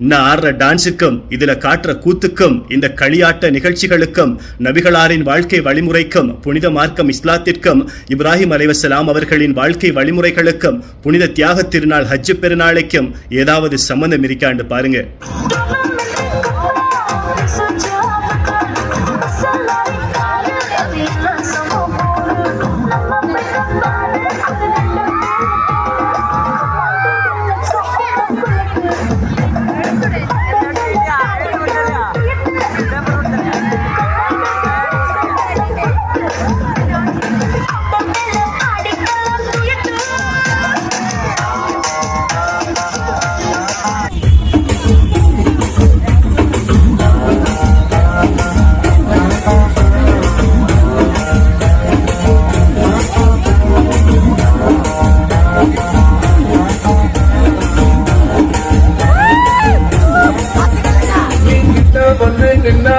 நான் ஆடுற டான்ஸுக்கும் இதுல காட்டுற கூத்துக்கும் இந்த களியாட்ட நிகழ்ச்சிகளுக்கும் நபிகளாரின் வாழ்க்கை வழிமுறைக்கும் புனித மார்க்கம் இஸ்லாத்திற்கும் இப்ராஹிம் அலைவசலாம் அவர்களின் வாழ்க்கை வழிமுறைகளுக்கும் புனித தியாக திருநாள் ஹஜ்ஜு பெருநாளைக்கும் ஏதாவது சம்பந்தம் இருக்காண்டு பாருங்க. வந்து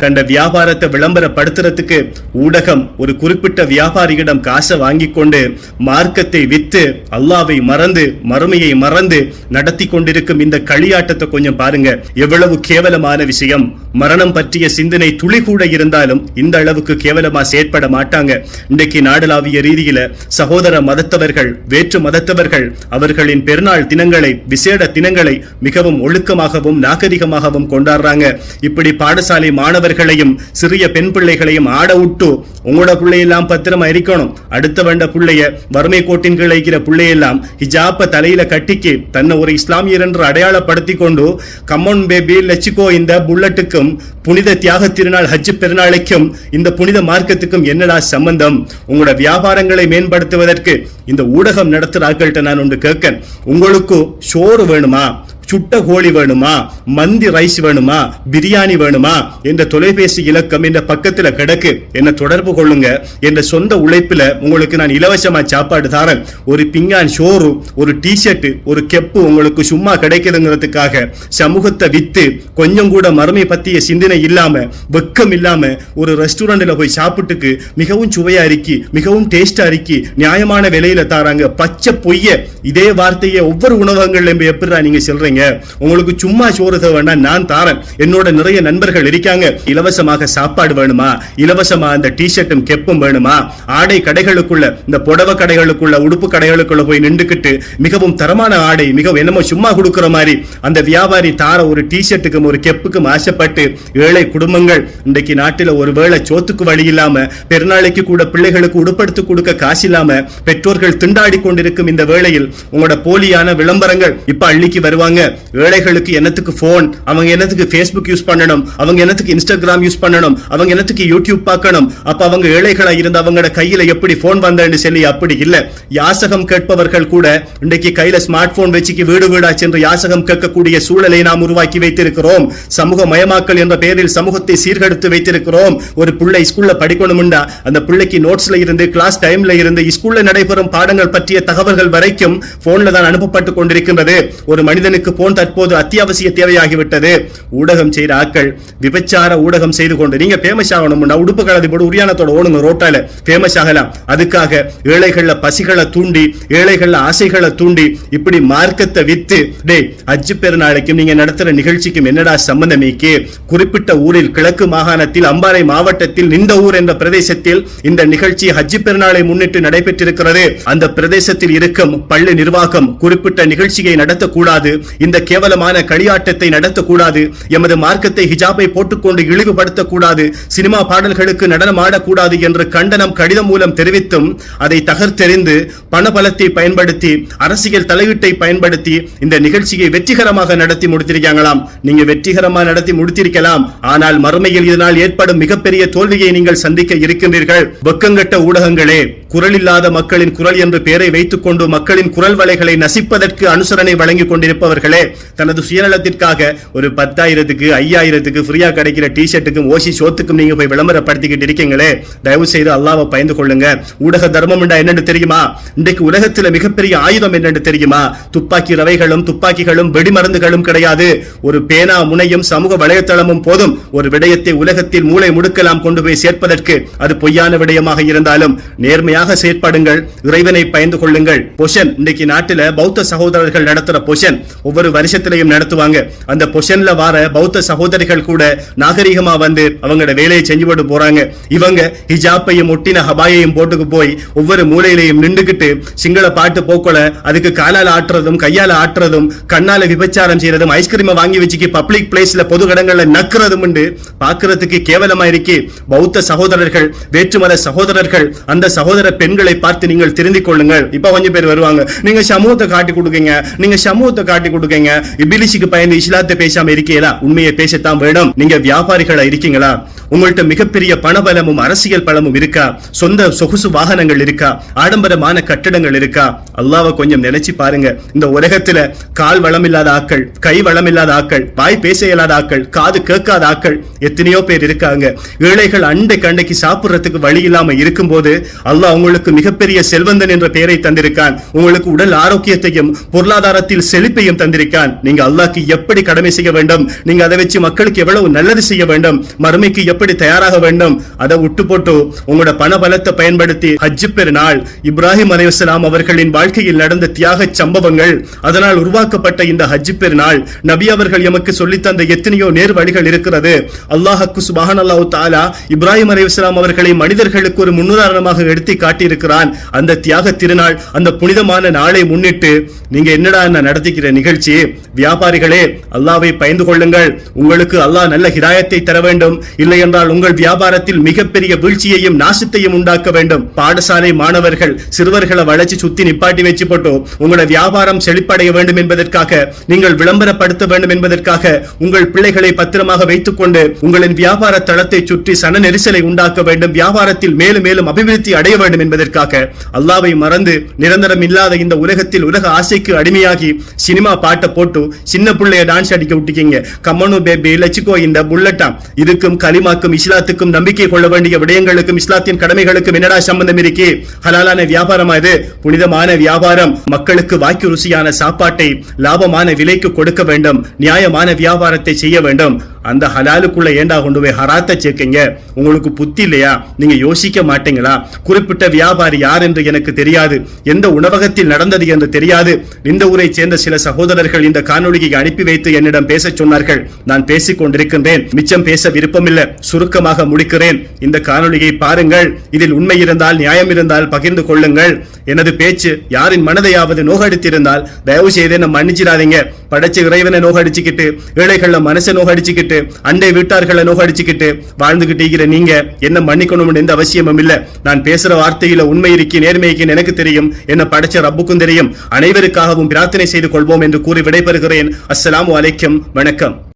தண்ட வியாபாரத்தை விளம்பரப்படுத்துறதுக்கு ஊடகம் ஒரு குறிப்பிட்ட வியாபாரியிடம் காசை வாங்கி கொண்டு மார்க்கத்தை வித்து அல்லாவை மறந்து மறுமையை மறந்து நடத்தி கொண்டிருக்கும் இந்த களியாட்டத்தை கொஞ்சம் பாருங்க. எவ்வளவு கேவலமான விஷயம். மரணம் பற்றிய சிந்தனை துளி கூட இருந்தாலும் இந்த அளவுக்கு கேவலமா செயற்பட மாட்டாங்க. இன்றைக்கு நாடளாவிய ரீதியில சகோதர மதத்தவர்கள் வேற்று மதத்தவர்கள் அவர்களின் பெருநாள் தினங்களை விசேட தின தினங்களை மிகவும் ஒழுக்கமாகவும் நாகரிகமாகவும் கொண்டாடுறாங்க. இப்படி பாடசாலை மாணவர்களையும் சிறிய பெண் பிள்ளைகளையும் ஆட விட்டு உங்களோட பிள்ளையெல்லாம் பத்திரமா இருக்கணும். அடுத்த வண்ட பிள்ளைய வறுமை கோட்டின் கீழ் இருக்கிற பிள்ளையெல்லாம் ஹிஜாப்ப தலையில கட்டிக்கு தன்னை ஒரு இஸ்லாமியர் என்று அடையாளப்படுத்தி கொண்டு கம்மன் பேபி லட்சிக்கோ இந்த புல்லட்டுக்கும் புனித தியாக திருநாள் ஹஜ் பெருநாளைக்கும் இந்த புனித மார்க்கத்துக்கும் என்னடா சம்பந்தம்? உங்களோட வியாபாரங்களை மேம்படுத்துவதற்கு இந்த ஊடகம் நடத்துற ஆட்கள்கிட்ட நான் ஒன்று கேட்க உங்களுக்கு சோறு வேணும்? confirmar சுட்ட கோழி வேணுமா? மந்தி ரைஸ் வேணுமா? பிரியாணி வேணுமா? என்ற தொலைபேசி இலக்கம் என்ற பக்கத்தில் கிடக்கு. என்ன தொடர்பு கொள்ளுங்க. என்ற சொந்த உழைப்பில் உங்களுக்கு நான் இலவசமாக சாப்பாடு தரேன். ஒரு பிங்கான் ஷோரூம் ஒரு டிஷர்ட் ஒரு கெப்பு உங்களுக்கு சும்மா கிடைக்குதுங்கிறதுக்காக சமூகத்தை வித்து கொஞ்சம் கூட மறுமை பற்றிய சிந்தனை இல்லாமல் வெக்கம் இல்லாமல் ஒரு ரெஸ்டாரண்ட்டில் போய் சாப்பிட்டுக்கு மிகவும் சுவையாக இருக்கி மிகவும் டேஸ்ட்டாக இருக்கி நியாயமான விலையில் தாராங்க. பச்சை பொய்ய இதே வார்த்தையை ஒவ்வொரு உணவகங்கள்லையும் எப்படி நீங்கள் சொல்கிறீங்க உங்களுக்கு சும்மா சோறு தேவை வேண்டாம் நான் தாரேன். என்னோட நிறைய நண்பர்கள் இருக்காங்க. இலவசமாக சாப்பாடு வேணுமா? இலவசமா இந்த டிஷர்ட்டும் கெப்பும் வேணுமா? ஆடை கடைகளுக்குள்ள இந்த புடவை கடைகளுக்குள்ள உடுப்பு கடைகளுக்குள்ள போய் நின்றுக்கிட்டு மிகவும் தரமான ஆடை மிகவும் என்னமோ சும்மா கொடுக்குற மாதிரி அந்த வியாபாரி தார ஒரு டிஷர்ட்டுக்கும் ஒரு கெப்புக்கும் ஆசைப்பட்டு ஏழை குடும்பங்கள் இன்றைக்கு நாட்டில் ஒரு வேளை சோத்துக்கு வழி இல்லாம பெருநாளைக்கு கூட பிள்ளைகளுக்கு உடுப்படுத்து கொடுக்க காசு இல்லாம பெற்றோர்கள் திண்டாடி கொண்டிருக்கும் இந்த வேளையில் உங்களோட போலியான விளம்பரங்கள் இப்ப அள்ளிக்கு வருவாங்க. ஏழைகளுக்கு என்னத்துக்கு ஃபோன் அவங்க என்னத்துக்கு ஃபேஸ்புக் யூஸ் பண்ணணும்? அவங்க என்னத்துக்கு இன்ஸ்டாகிராம் யூஸ் பண்ணணும்? அவங்க என்னத்துக்கு யூடியூப் பார்க்கணும்? அப்போ அவங்க ஏழைகளாக இருந்து அவங்களோட கையில் எப்படி ஃபோன் வந்தேன்னு சொல்லி அப்படி இல்லை. யாசகம் கேட்பவர்கள் கூட இன்றைக்கு கையில் ஸ்மார்ட் ஃபோன் வச்சுக்கு வீடு வீடா சென்று யாசகம் கேட்கக்கூடிய சூழலை நாம் உருவாக்கி வைத்திருக்கிறோம். சமூக மயமாக்கல் என்ற பெயரில் சமூகத்தை சீர்கெடுத்து வைத்திருக்கிறோம். ஒரு பிள்ளை ஸ்கூல்ல படிக்கணும்டா அந்த பிள்ளைக்கு நோட்ஸ்ல இருந்து கிளாஸ் டைம்ல இருந்து ஸ்கூல்ல நடைபெறும் பாடங்கள் பற்றிய தகவல்கள் வரைக்கும் போன்ல தான் அனுப்பப்பட்டு கொண்டிருக்கின்றது. ஒரு மனிதனுக்கு போன் தற்போது அத்தியாவசிய தேவையாகிவிட்டது. ஊடகம் செய்த ஆக்கள் விபச்சார ஊடகம் செய்து கொண்டு நீங்க ஃபேமஸ் ஆகணும்னா உடுப்பு கலதி போட்டு உரியானத்தோட ஓடுங்க ரோட்டால. ஃபேமஸ் ஆகலாம். அதுக்காக ஏழைகள்ல பசிகளை தூண்டி ஏழைகள்ல ஆசைகளை தூண்டி இப்படி மார்க்கத்தை வித்து டே அஜு பெருநாளைக்கும் நீங்க நடத்துற நிகழ்ச்சிக்கும் என்னடா சம்பந்தமேக்கு குறிப்பிட்ட ஊரில் கிழக்கு மாகாணத்தில் அம்பாறை மாவட்டத்தில் நின்ற ஊர் என்ற பிரதேசத்தில் இந்த நிகழ்ச்சி ஹஜ்ஜி பெருநாளை முன்னிட்டு நடைபெற்றிருக்கிறது. அந்த பிரதேசத்தில் இருக்கும் பள்ளி நிர்வாகம் குறிப்பிட்ட நிகழ்ச்சியை நடத்தக்கூடாது இந்த கேவலமான களியாட்டத்தை நடத்தக்கூடாது. எமது மார்க்கத்தை ஹிஜாபை போட்டுக்கொண்டு இழிவுபடுத்தக்கூடாது. சினிமா பாடல்களுக்கு நடனம் ஆடக்கூடாது என்று கண்டனம் கடிதம் மூலம் தெரிவித்தும் அதை தகர்த்தெறிந்து பணபலத்தை பயன்படுத்தி அரசியல் தலையீட்டை பயன்படுத்தி இந்த நிகழ்ச்சியை வெற்றிகரமாக நடத்தி முடித்திருக்காங்களாம் நீங்க வெற்றிகரமாக நடத்தி முடித்திருக்கலாம். ஆனால் மறுமையில் இதனால் ஏற்படும் மிகப்பெரிய தோல்வியை நீங்கள் சந்திக்க இருக்கின்றீர்கள். வெக்கங்கட்ட ஊடகங்களே குரல் இல்லாத மக்களின் குரல் என்று பெயரை வைத்துக் கொண்டு மக்களின் குரல் வலைகளை நசிப்பதற்கு அனுசரணை வழங்கிக் கொண்டிருப்பவர்கள் நண்பர்களே தனது சுயநலத்திற்காக ஒரு பத்தாயிரத்துக்கு ஐயாயிரத்துக்கு ஃப்ரீயாக கிடைக்கிற டிஷர்ட்டுக்கும் ஓசி சோத்துக்கும் நீங்கள் போய் விளம்பரப்படுத்திக்கிட்டு இருக்கீங்களே தயவு செய்து அல்லாவை பயந்து கொள்ளுங்க. ஊடக தர்மம் என்றா என்னன்னு தெரியுமா? இன்றைக்கு உலகத்தில் மிகப்பெரிய ஆயுதம் என்னன்னு தெரியுமா? துப்பாக்கி ரவைகளும் துப்பாக்கிகளும் வெடிமருந்துகளும் கிடையாது. ஒரு பேனா முனையும் சமூக வலைத்தளமும் போதும். ஒரு விடயத்தை உலகத்தில் மூளை முடுக்கலாம் கொண்டு போய் சேர்ப்பதற்கு அது பொய்யான விடயமாக இருந்தாலும் நேர்மையாக செயற்படுங்கள் இறைவனை பயந்து கொள்ளுங்கள். பொஷன் இன்னைக்கு நாட்டில் பௌத்த சகோதரர்கள் நடத்துற பொஷன் ஒவ்வொரு வருஷத்திலையும் நடத்துவாங்க. அந்த பொஷன்ல வார பௌத்த சகோதரிகள் கூட நாகரிகமா வந்து அவங்களோட வேலையை செஞ்சு போட்டு போறாங்க. இவங்க ஹிஜாப்பையும் ஒட்டின ஹபாயையும் போட்டுக்கு போய் ஒவ்வொரு மூலையிலையும் நின்றுகிட்டு சிங்கள பாட்டு போக்கல அதுக்கு காலால ஆட்டுறதும் கையால ஆட்டுறதும் கண்ணால விபச்சாரம் செய்யறதும் ஐஸ்கிரீமை வாங்கி வச்சுக்கி பப்ளிக் பிளேஸ்ல பொது இடங்கள்ல நக்குறதும் உண்டு. பாக்குறதுக்கு கேவலமா இருக்கு. பௌத்த சகோதரர்கள் வேற்றுமத சகோதரர்கள் அந்த சகோதர பெண்களை பார்த்து நீங்கள் திருந்திக் கொள்ளுங்கள். இப்ப கொஞ்சம் பேர் வருவாங்க. நீங்க சமூகத்தை காட்டி கொடுக்குங்க நீங்க சமூகத்தை காட்டி கொடுக்கீங்க இபிலிசிக்கு பயந்து இஸ்லாத்தை பேசாம இருக்கீங்களா? உண்மையை பேசத்தான் வேணும். நீங்க வியாபாரிகளா இருக்கீங்களா? உங்கள்ட்ட மிகப்பெரிய பணபலமும் அரசியல் பலமும் இருக்கா? சொந்த சொகுசு வாகனங்கள் இருக்கா? ஆடம்பரமான கட்டடங்கள் இருக்கா? அல்லாவை கொஞ்சம் நினைச்சு பாருங்க. இந்த உலகத்துல கால் வளம் இல்லாத ஆக்கள் கை வளம் இல்லாத ஆக்கள் வாய் பேச இயலாத ஆக்கள் காது கேட்காத ஆக்கள் எத்தனையோ பேர் இருக்காங்க. ஏழைகள் அண்டை கண்டைக்கு சாப்பிடுறதுக்கு வழி இல்லாம இருக்கும்போது அல்லாஹ் உங்களுக்கு மிகப்பெரிய செல்வந்தன் என்ற பெயரை தந்திருக்கான். உங்களுக்கு உடல் ஆரோக்கியத்தையும் பொருளாதாரத்தில் செழிப்பையும் தந்திருக்கான். நீங்க அல்லாக்கு எப்படி கடமை செய்ய வேண்டும்? நீங்க அதை வச்சு மக்களுக்கு எவ்வளவு நல்லது செய்ய வேண்டும்? மறுமைக்கு எப்படி தயாராக வேண்டும்? அதை விட்டு போட்டு உங்களோட பண பலத்தை பயன்படுத்தி ஹஜ்ஜு பெருநாள் இப்ராஹிம் அலைவசலாம் அவர்களின் வாழ்க்கையில் நடந்த தியாக சம்பவங்கள் அதனால் உருவாக்கப்பட்ட இந்த ஹஜ்ஜு பெருநாள் நபி அவர்கள் எமக்கு சொல்லித்தந்த எத்தனையோ நேர் வழிகள் இருக்கிறது. அல்லாஹக்கு சுபஹான் அல்லாஹ் தாலா இப்ராஹிம் அலைவசலாம் அவர்களை மனிதர்களுக்கு ஒரு முன்னுதாரணமாக எடுத்து காட்டியிருக்கிறான். அந்த தியாக திருநாள் அந்த புனிதமான நாளை முன்னிட்டு நீங்க என்னடா நடத்திக்கிற நிகழ்ச்சி? பேசி வியாபாரிகளே அல்லாவை பயந்து கொள்ளுங்கள். உங்களுக்கு அல்லாஹ் நல்ல ஹிதாயத்தை தர வேண்டும். இல்லை என்றால் உங்கள் வியாபாரத்தில் மிகப்பெரிய வீழ்ச்சியையும் நாசத்தையும் உண்டாக்க வேண்டும். பாடசாலை மாணவர்கள் சிறுவர்களை வளைச்சு சுத்தி நிப்பாட்டி வச்சு போட்டு உங்களோட வியாபாரம் செழிப்படைய வேண்டும் என்பதற்காக நீங்கள் விளம்பரப்படுத்த வேண்டும் என்பதற்காக உங்கள் பிள்ளைகளை பத்திரமாக வைத்துக் கொண்டு உங்களின் வியாபார தளத்தை சுற்றி சன நெரிசலை உண்டாக்க வேண்டும். வியாபாரத்தில் மேலும் மேலும் அபிவிருத்தி அடைய வேண்டும் என்பதற்காக அல்லாவை மறந்து நிரந்தரம் இல்லாத இந்த உலகத்தில் உலக ஆசைக்கு அடிமையாகி சினிமா பாட்டு பாட்டை போட்டு சின்ன பிள்ளைய டான்ஸ் அடிக்க விட்டுக்கீங்க. கம்மனு பேபி லட்சிக்கோ இந்த புல்லட்டாம் இதுக்கும் கலிமாக்கும் இஸ்லாத்துக்கும் நம்பிக்கை கொள்ள வேண்டிய விடயங்களுக்கும் இஸ்லாத்தின் கடமைகளுக்கும் என்னடா சம்பந்தம் இருக்கு? ஹலாலான வியாபாரமா இது? புனிதமான வியாபாரம். மக்களுக்கு வாக்கு ருசியான சாப்பாட்டை லாபமான விலைக்கு கொடுக்க வேண்டும். நியாயமான வியாபாரத்தை செய்ய வேண்டும். அந்த ஹலாலுக்குள்ள ஏண்டா கொண்டு போய் ஹராத்தை சேர்க்கீங்க? உங்களுக்கு புத்தி இல்லையா? நீங்க யோசிக்க மாட்டீங்களா? குறிப்பிட்ட வியாபாரி யார் என்று எனக்கு தெரியாது. எந்த உணவகத்தில் நடந்தது என்று தெரியாது. இந்த ஊரை சேர்ந்த சில சகோதரர்கள் இந்த காணொலியை அனுப்பி வைத்து என்னிடம் பேச சொன்னார்கள். நான் பேசிக் கொண்டிருக்கின்றேன். மிச்சம் பேச விருப்பமில்லை. சுருக்கமாக முடிக்கிறேன். இந்த காணொலியை பாருங்கள். இதில் உண்மை இருந்தால் நியாயம் இருந்தால் பகிர்ந்து கொள்ளுங்கள். எனது பேச்சு யாரின் மனதையாவது நோகடித்திருந்தால் தயவு செய்து என்ன மன்னிச்சிடாதீங்க. படைச்ச இறைவனை நோகடிச்சுக்கிட்டு ஏழைகள மனசை நோகடிச்சுக்கிட்டு அண்டை வீட்டார்களை நோகடிச்சுக்கிட்டு வாழ்ந்துகிட்டு இருக்கிற நீங்க என்ன மன்னிக்கணும்னு எந்த அவசியமும் இல்ல. நான் பேசுற வார்த்தையில உண்மை இருக்கி நேர்மை எனக்கு தெரியும். என்ன படைச்ச ரப்புக்கும் தெரியும். அனைவருக்காகவும் பிரார்த்தனை செய்து கொள்வோம் என்று கூறி விடைபெறுகிறேன். அஸ்ஸலாமு வலைக்கும் வணக்கம்.